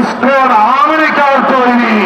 ISKCON আমেরিকার তৈরি।